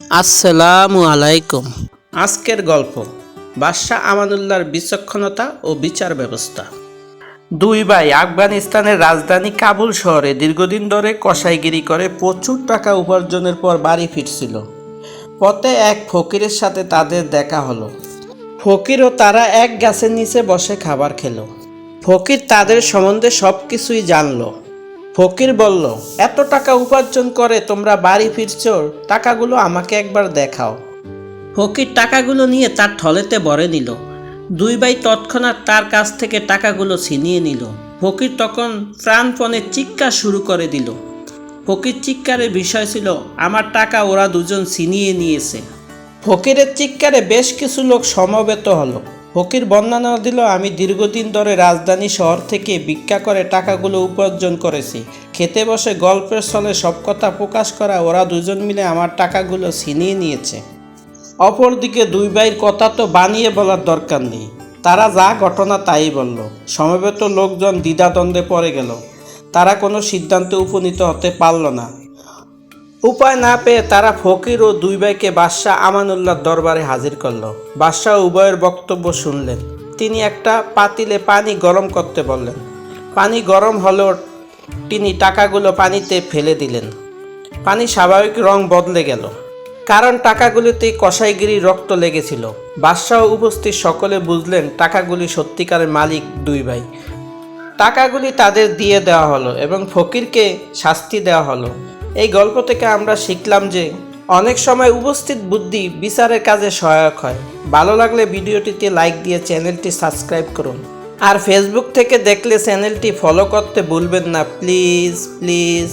আসসালামু আলাইকুম। আজকের গল্প, বাদশাহ আমানুল্লাহর বিচক্ষণতা ও বিচার ব্যবস্থা। দুই ভাই আফগানিস্তানের রাজধানী কাবুল শহরে দীর্ঘদিন ধরে কসাইগিরি করে প্রচুর টাকা উপার্জনের পর বাড়ি ফিরছিল। পথে এক ফকিরের সাথে তাদের দেখা হলো। ফকির ও তারা এক গাছের নিচে বসে খাবার খেলো। ফকির তাদের সম্বন্ধে সব কিছুই জানলো। ফকির বলল এত টাকা উপার্জন করে তোমরা বাড়ি ফিরছ টাকাগুলো আমাকে একবার দেখাও। ফকির টাকাগুলো নিয়ে তার থলেতে ভরে নিল। দুই ভাই তৎক্ষণাৎ তার কাছ থেকে টাকাগুলো ছিনিয়ে নিল। ফকির তখন প্রাণপণে চিৎকার শুরু করে দিল। ফকির চিৎকারের বিষয় ছিল আমার টাকা ওরা দুজন ছিনিয়ে নিয়েছে। ফকিরের চিৎকারে বেশ কিছু লোক সমবেত হলো। ফকির বর্ণনা দিল, আমি দীর্ঘদিন ধরে রাজধানী শহর থেকে ভিক্ষা করে টাকাগুলো উপার্জন করেছি। খেতে বসে গল্পের ছলে সব কথা প্রকাশ করা ওরা দুজন মিলে আমার টাকাগুলো ছিনিয়ে নিয়েছে। অপরদিকে দুই ভাইয়ের কথা তো বানিয়ে বলার দরকার নেই। তারা যা ঘটনা তাই বলল। সমবেত লোকজন দ্বিধাদ্বন্দ্বে পড়ে গেল। তারা কোনো সিদ্ধান্তে উপনীত হতে পারল না। উপায় না পেয়ে তারা ফকির ও দুই ভাইকে বাদশাহ আমানুল্লাহর দরবারে হাজির করল। বাদশাহ উভয়ের বক্তব্য শুনলেন। তিনি একটা পাতিলে পানি গরম করতে বললেন। পানি গরম হলেও তিনি টাকাগুলো পানিতে ফেলে দিলেন। পানি স্বাভাবিক রং বদলে গেল। কারণ টাকাগুলিতে কসাইগিরি রক্ত লেগেছিল। বাদশাহ উপস্থিত সকলে বুঝলেন টাকাগুলি সত্যিকারের মালিক দুই ভাই। টাকাগুলি তাদের দিয়ে দেওয়া হলো এবং ফকিরকে শাস্তি দেওয়া হলো। এই গল্প থেকে আমরা শিখলাম যে অনেক সময় উপস্থিত বুদ্ধি বিচারের কাজে সহায়ক হয়। ভালো লাগলে ভিডিওটিতে লাইক দিয়ে চ্যানেলটি সাবস্ক্রাইব করুন। আর ফেসবুক থেকে দেখলে চ্যানেলটি ফলো করতে ভুলবেন না। Please please